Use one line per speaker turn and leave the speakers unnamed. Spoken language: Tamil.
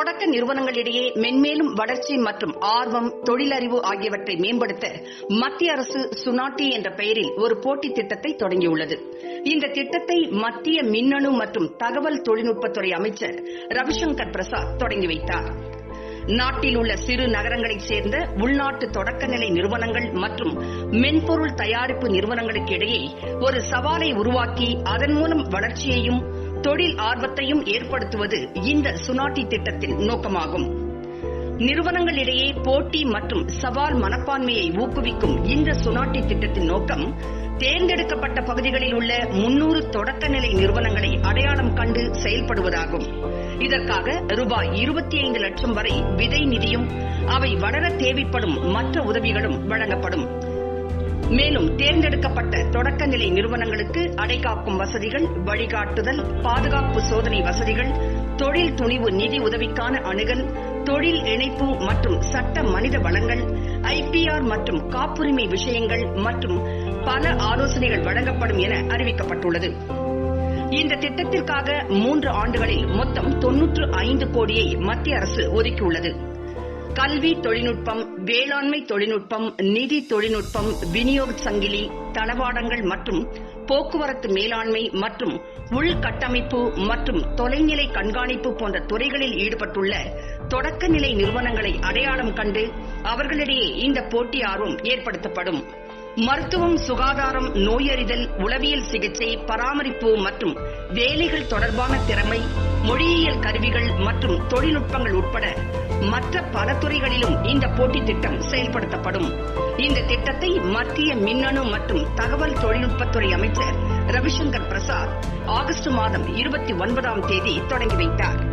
தொடக்க நிறுவனங்களிடையே மென்மேலும் வளர்ச்சி மற்றும் ஆர்வம் தொழிலறிவு ஆகியவற்றை மேம்படுத்த மத்திய அரசு சுனாட்டி என்ற பெயரில் ஒரு போட்டித் திட்டத்தை தொடங்கியுள்ளது. இந்த திட்டத்தை மத்திய மின்னணு மற்றும் தகவல் தொழில்நுட்பத்துறை அமைச்சர் ரவிசங்கர் பிரசாத் தொடங்கி வைத்தார். நாட்டில் உள்ள சிறு நகரங்களைச் சேர்ந்த உள்நாட்டு தொடக்கநிலை நிறுவனங்கள் மற்றும் மென்பொருள் தயாரிப்பு நிறுவனங்களுக்கு இடையே ஒரு சவாலை உருவாக்கி அதன் மூலம் வளர்ச்சியையும் தொழில் ஆர்வத்தையும் ஏற்படுத்துவது இந்த சுனாட்டி திட்டத்தின் நோக்கமாகும். நிறுவனங்களிடையே போட்டி மற்றும் சவால் மனப்பான்மையை ஊக்குவிக்கும் இந்த சுனாட்டி திட்டத்தின் நோக்கம் தேர்ந்தெடுக்கப்பட்ட பகுதிகளில் உள்ள முன்னூறு தொடக்கநிலை நிறுவனங்களை அடையாளம் கண்டு செயல்படுவதாகும். இதற்காக ரூபாய் இருபத்தி ஐந்து லட்சம் வரை விதை நிதியும் அவை வளர தேவைப்படும் மற்ற உதவிகளும் வழங்கப்படும். மேலும் தேர்ந்தெடுக்கப்பட்ட தொடக்கநிலை நிறுவனங்களுக்கு அடைகாக்கும் வசதிகள் வழிகாட்டுதல் பாதுகாப்பு சோதனை வசதிகள் தொழில் துணிவு நிதி உதவிக்கான அணுகல் தொழில் இணைப்பு மற்றும் சட்ட மனித வளங்கள் ஐபிஆர் மற்றும் காப்புரிமை விஷயங்கள் மற்றும் பல ஆலோசனைகள் வழங்கப்படும் என அறிவிக்கப்பட்டுள்ளது. இந்த திட்டத்திற்காக மூன்று ஆண்டுகளில் மொத்தம் தொன்னூற்று ஐந்து கோடியை மத்திய அரசு ஒதுக்கியுள்ளது. கல்வி தொழில்நுட்பம் வேளாண்மை தொழில்நுட்பம் நிதி தொழில்நுட்பம் விநியோக சங்கிலி தளவாடங்கள் மற்றும் போக்குவரத்து மேலாண்மை மற்றும் உள்கட்டமைப்பு மற்றும் தொலைநிலை கண்காணிப்பு போன்ற துறைகளில் ஈடுபட்டுள்ள தொடக்கநிலை நிறுவனங்களை அடையாளம் கண்டு அவர்களிடையே இந்த போட்டி ஆர்வம் ஏற்படுத்தப்படும். மருத்துவம் சுகாதாரம் நோயறிதல் உளவியல் சிகிச்சை பராமரிப்பு மற்றும் வேலைகள் தொடர்பான திறமை மொழியியல் கருவிகள் மற்றும் தொழில்நுட்பங்கள் உட்பட மற்ற பல துறைகளிலும் இந்த போட்டி திட்டம் செயல்படுத்தப்படும். இந்த திட்டத்தை மத்திய மின்னணு மற்றும் தகவல் தொழில்நுட்பத்துறை அமைச்சர் ரவிசங்கர் பிரசாத் ஆகஸ்ட் மாதம் இருபத்தி ஒன்பதாம் தேதி தொடங்கி வைத்தார்.